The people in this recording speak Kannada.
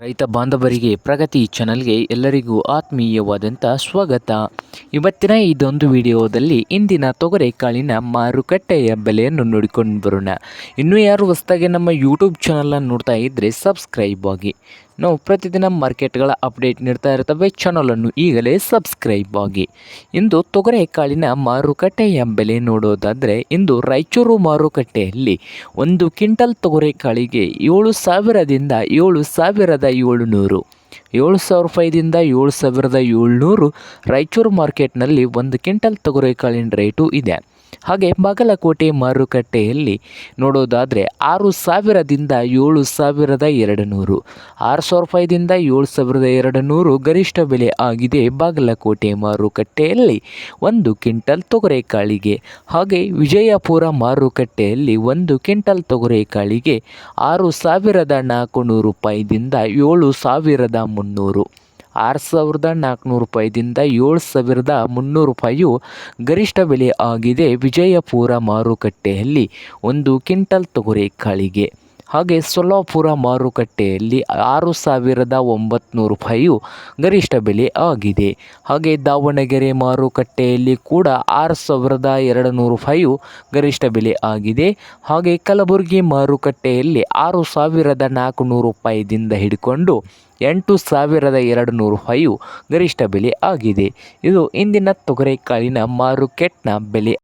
ರೈತ ಬಾಂಧವರಿಗೆ ಪ್ರಗತಿ ಚಾನಲ್ಗೆ ಎಲ್ಲರಿಗೂ ಆತ್ಮೀಯವಾದಂಥ ಸ್ವಾಗತ. ಇವತ್ತಿನ ಇದೊಂದು ವಿಡಿಯೋದಲ್ಲಿ ಇಂದಿನ ತೊಗರೆ ಕಾಳಿನ ಮಾರುಕಟ್ಟೆಯ ಬೆಲೆಯನ್ನು ನೋಡಿಕೊಂಡು ಬರೋಣ. ಇನ್ನೂ ಯಾರು ಹೊಸದಾಗಿ ನಮ್ಮ ಯೂಟ್ಯೂಬ್ ಚಾನಲನ್ನು ನೋಡ್ತಾ ಇದ್ದರೆ ಸಬ್ಸ್ಕ್ರೈಬ್ ಆಗಿ. ನಾವು ಪ್ರತಿದಿನ ಮಾರ್ಕೆಟ್ಗಳ ಅಪ್ಡೇಟ್ ನೀಡ್ತಾ ಇರ್ತವೆ. ಚಾನಲನ್ನು ಈಗಲೇ ಸಬ್ಸ್ಕ್ರೈಬ್ ಆಗಿ. ಇಂದು ತೊಗರೆ ಕಾಳಿನ ಮಾರುಕಟ್ಟೆಯ ಬೆಲೆ ನೋಡೋದಾದರೆ, ಇಂದು ರಾಯಚೂರು ಮಾರುಕಟ್ಟೆಯಲ್ಲಿ ಒಂದು ಕ್ವಿಂಟಲ್ ತೊಗರೆ ಕಾಳಿಗೆ ಏಳು ಸಾವಿರದಿಂದ ಏಳು ಸಾವಿರದ ಏಳುನೂರು. ಏಳು ಸಾವಿರ ರೂಪಾಯಿದಿಂದ ಏಳು ಸಾವಿರದ ಏಳ್ನೂರು ರಾಯಚೂರು ಮಾರ್ಕೆಟ್ನಲ್ಲಿ ಒಂದು ಕ್ವಿಂಟಲ್ ತೊಗರೆ ಕಾಳಿನ ರೇಟು ಇದೆ. ಹಾಗೆ ಬಾಗಲಕೋಟೆ ಮಾರುಕಟ್ಟೆಯಲ್ಲಿ ನೋಡೋದಾದರೆ ಆರು ಸಾವಿರದಿಂದ ಏಳು ಸಾವಿರದ ಎರಡು ನೂರು ಆರು ಸಾವಿರ ರೂಪಾಯಿದಿಂದ ಏಳು ಸಾವಿರದ ಎರಡು ನೂರು ಗರಿಷ್ಠ ಬೆಲೆ ಆಗಿದೆ ಬಾಗಲಕೋಟೆ ಮಾರುಕಟ್ಟೆಯಲ್ಲಿ ಒಂದು ಕ್ವಿಂಟಲ್ ತೊಗರೆಕಾಳಿಗೆ ಹಾಗೆ ವಿಜಯಪುರ ಮಾರುಕಟ್ಟೆಯಲ್ಲಿ ಒಂದು ಕ್ವಿಂಟಲ್ ತೊಗರೆಕಾಳಿಗೆ ಆರು ಸಾವಿರದ ನಾಲ್ಕುನೂರು ರೂಪಾಯಿದಿಂದ ಏಳು ಸಾವಿರದ ಮುನ್ನೂರು. ಆರು ಸಾವಿರದ ನಾಲ್ಕುನೂರು ರೂಪಾಯಿದಿಂದ ಏಳು ಸಾವಿರದ ಮುನ್ನೂರು ರೂಪಾಯಿಯು ಗರಿಷ್ಠ ಬೆಲೆ ಆಗಿದೆ. ವಿಜಯಪುರ ಮಾರುಕಟ್ಟೆಯಲ್ಲಿ ಒಂದು ಕ್ವಿಂಟಲ್ ತೊಗರೆಕಾಳಿಗೆ ಹಾಗೆ ಸೊಲ್ಲಾಪುರ ಮಾರುಕಟ್ಟೆಯಲ್ಲಿ ಆರು ಸಾವಿರದ ಒಂಬತ್ನೂರು ರೂಪಾಯಿಯು ಗರಿಷ್ಠ ಬೆಲೆ ಆಗಿದೆ. ಹಾಗೆ ದಾವಣಗೆರೆ ಮಾರುಕಟ್ಟೆಯಲ್ಲಿ ಕೂಡ ಆರು ಸಾವಿರದ ಎರಡು ನೂರು ರೂಪಾಯಿಯು ಗರಿಷ್ಠ ಬೆಲೆ ಆಗಿದೆ. ಹಾಗೆ ಕಲಬುರಗಿ ಮಾರುಕಟ್ಟೆಯಲ್ಲಿ ಆರು ಸಾವಿರದ ನಾಲ್ಕುನೂರು ರೂಪಾಯಿದಿಂದ ಹಿಡ್ಕೊಂಡು ಎಂಟು ಸಾವಿರದ ಎರಡು ನೂರು ರೂಪಾಯಿಯು ಗರಿಷ್ಠ ಬೆಲೆ ಆಗಿದೆ. ಇದು ಇಂದಿನ ತೊಗರೆಕಾಳಿನ ಮಾರುಕೆಟ್ನ ಬೆಲೆ